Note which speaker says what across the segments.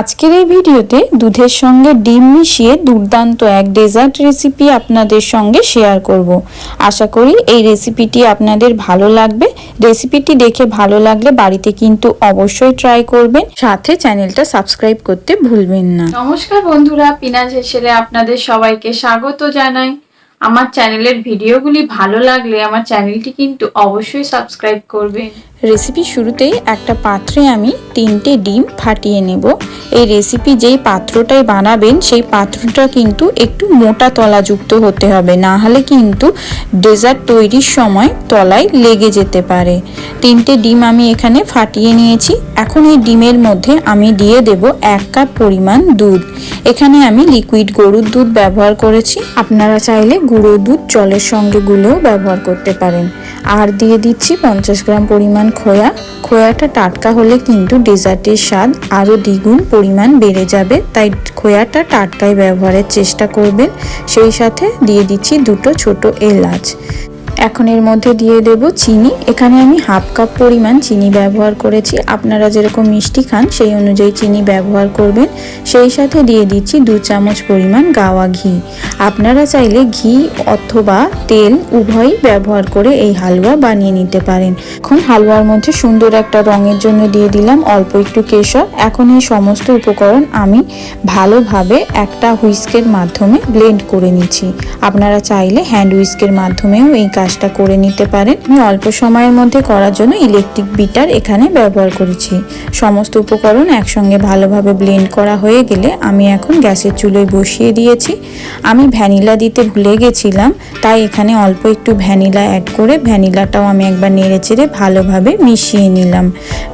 Speaker 1: আজকের এই ভিডিওতে দুধের সঙ্গে ডিম মিশিয়ে দুর্দান্ত এক ডেজার্ট রেসিপি আপনাদের সঙ্গে শেয়ার করব। আশা করি এই রেসিপিটি আপনাদের ভালো লাগবে। রেসিপিটি দেখে ভালো লাগলে বাড়িতে কিন্তু অবশ্যই ট্রাই করবেন। সাথে চ্যানেলটা সাবস্ক্রাইব করতে ভুলবেন না।
Speaker 2: নমস্কার বন্ধুরা, পিনাজ হেসেলে আপনাদের সবাইকে স্বাগত জানাই। আমার চ্যানেলের ভিডিওগুলি ভালো লাগলে আমার চ্যানেলটি কিন্তু অবশ্যই সাবস্ক্রাইব করবেন।
Speaker 1: রেসিপি শুরুতেই একটা পাত্রে আমি তিনটে ডিম ফাটিয়ে নেব। এই রেসিপি যেই পাত্রটাই বানাবেন, সেই পাত্রটা কিন্তু একটু মোটা তলাযুক্ত হতে হবে। না হলে কিন্তু ডেজার্ট তৈরির সময় তলায় লেগে যেতে পারে। তিনটে ডিম আমি এখানে ফাটিয়ে নিয়েছি। এখন এই ডিমের মধ্যে আমি দিয়ে দেব এক কাপ পরিমাণ দুধ। এখানে আমি লিকুইড গরুর দুধ ব্যবহার করেছি। আপনারা চাইলে গুঁড়ো দুধ, জলের সঙ্গে গুলেও ব্যবহার করতে পারেন। আর দিয়ে দিচ্ছি পঞ্চাশ গ্রাম পরিমাণ খোয়া। খোয়াটা টাটকা হলে কিন্তু ডেজার্টের স্বাদ আরও দ্বিগুণ পরিমাণ বেড়ে যাবে। তাই খোয়াটা টাটকায় ব্যবহারের চেষ্টা করবেন। সেই সাথে দিয়ে দিচ্ছি দুটো ছোট এলাচ। এখন এর মধ্যে দিয়ে দেব চিনি। এখানে আমি হাফ কাপ পরিমাণ চিনি ব্যবহার করেছি। আপনারা যেরকম মিষ্টি খান, সেই অনুযায়ী চিনি ব্যবহার করবেন। সেই সাথে দিয়ে দিচ্ছি দু চামচ পরিমাণ গাওয়া ঘি। আপনারা চাইলে ঘি অথবা তেল উভয়ই ব্যবহার করে এই হালুয়া বানিয়ে নিতে পারেন। এখন হালুয়ার মধ্যে সুন্দর একটা রঙের জন্য দিয়ে দিলাম অল্প একটু কেশর। এখন এই সমস্ত উপকরণ আমি ভালোভাবে একটা হুইস্কের মাধ্যমে ব্লেন্ড করে নিচ্ছি। আপনারা চাইলে হ্যান্ড হুইস্কের মাধ্যমেও এই কাজটা করে নিতে পারেন। আমি অল্প সময়ের মধ্যে করার জন্য ইলেকট্রিক বিটার এখানে ব্যবহার করেছি। সমস্ত উপকরণ একসঙ্গে ভালোভাবে ব্লেন্ড করা হয়ে গেলে আমি এখন গ্যাসের চুলোয় বসিয়ে দিয়েছি। আমি ভ্যানিলা দিতে ভুলে গেছিলাম, তাই এখানে অল্প একটু ভ্যানিলা অ্যাড করে ভ্যানিলাটাও আমি একবার নেড়ে চেড়ে ভালোভাবে মিশিয়ে নিলাম।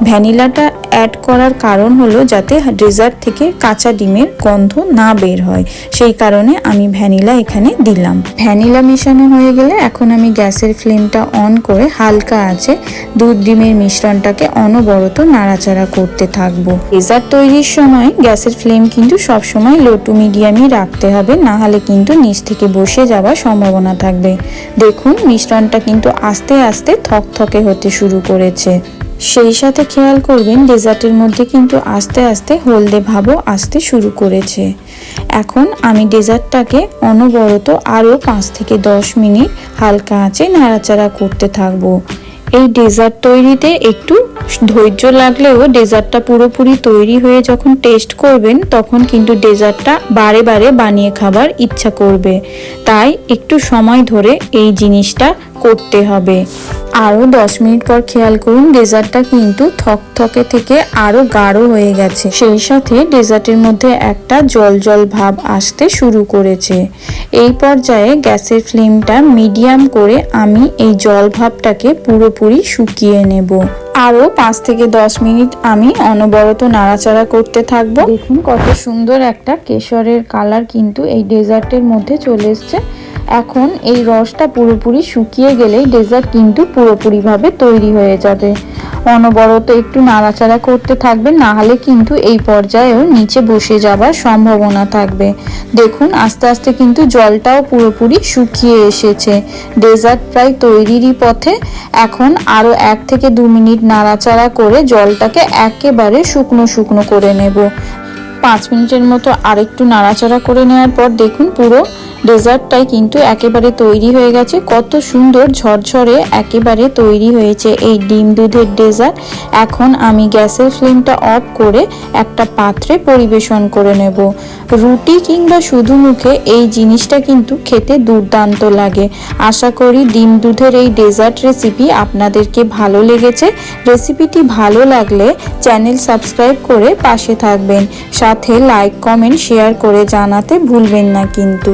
Speaker 1: ভ্যানিলাটা অ্যাড করার কারণ হলো যাতে ডেজার্ট থেকে কাঁচা ডিমের গন্ধ না বের হয়। সেই কারণে আমি ভ্যানিলা এখানে দিলাম। ভ্যানিলা মেশানো হয়ে গেলে এখন আমি গ্যাসের ফ্লেমটা অন করে হালকা আছে দুধ ডিমের মিশ্রণটাকে অনবরত নাড়াচাড়া করতে থাকব। ডেজার্ট তৈরির সময় গ্যাসের ফ্লেম কিন্তু সবসময় লো টু মিডিয়ামই রাখতে হবে, না হলে কিন্তু নিচ থেকে বসে যাওয়ার সম্ভাবনা থাকবে। দেখুন, মিশ্রণটা কিন্তু আস্তে আস্তে থকথকে হতে শুরু করেছে। সেই সাথে খেয়াল করবেন ডেজার্টের মধ্যে কিন্তু আস্তে আস্তে হলদে ভাবও আসতে শুরু করেছে। এখন আমি ডেজার্টটাকে অনবরত আরও পাঁচ থেকে দশ মিনিট হালকা আঁচে নাড়াচাড়া করতে থাকব। এই ডেজার্ট তৈরিতে একটু ধৈর্য লাগলেও ডেজার্টটা পুরোপুরি তৈরি হয়ে যখন টেস্ট করবেন, তখন কিন্তু ডেজার্টটা বারে বারে বানিয়ে খাবার ইচ্ছা করবে। তাই একটু সময় ধরে এই জিনিসটা করতে হবে। আরও দশ মিনিট পর খেয়াল করুন, ডেজার্টটা কিন্তু থকথকে থেকে আরও গাঢ় হয়ে গেছে। সেই সাথে ডেজার্টের মধ্যে একটা জল জল ভাব আসতে শুরু করেছে। এই পর্যায়ে গ্যাসের ফ্লেমটা মিডিয়াম করে আমি এই জল ভাবটাকে পুরোপুরি শুকিয়ে নেব। আরও পাঁচ থেকে দশ মিনিট আমি অনবরত নাড়াচাড়া করতে থাকব। দেখুন কত সুন্দর একটা কেশরের কালার কিন্তু এই ডেজার্টের মধ্যে চলে এসছে। এখন এই রসটা পুরোপুরি শুকিয়ে গেলেই ডেজার্ট কিন্তু পুরোপুরিভাবে তৈরি হয়ে যাবে। অনবরত একটু নাড়াচাড়া করতে থাকবেন, না হলে কিন্তু এই পর্যায়েও নিচে বসে যাবার সম্ভাবনা থাকবে। দেখুন, আস্তে আস্তে কিন্তু জলটাও পুরোপুরি শুকিয়ে এসেছে। ডেজার্ট প্রায় তৈরিরই পথে। এখন আরও এক থেকে দু মিনিট নাড়াচাড়া করে জলটাকে একেবারে শুকনো শুকনো করে নেব। পাঁচ মিনিটের মতো আরেকটু নাড়াচাড়া করে নেওয়ার পর দেখুন পুরো ডেজার্টটাই কিন্তু একেবারে তৈরি হয়ে গেছে। কত সুন্দর ঝরঝরে একেবারে তৈরি হয়েছে এই ডিম দুধের ডেজার্ট। এখন আমি গ্যাসের ফ্লেমটা অফ করে একটা পাত্রে পরিবেশন করে নেব। রুটি কিংবা শুধু মুখে এই জিনিসটা কিন্তু খেতে দুর্দান্ত লাগে। আশা করি ডিম দুধের এই ডেজার্ট রেসিপি আপনাদেরকে ভালো লেগেছে। রেসিপিটি ভালো লাগলে চ্যানেল সাবস্ক্রাইব করে পাশে থাকবেন। সাথে লাইক, কমেন্ট, শেয়ার করে জানাতে ভুলবেন না কিন্তু।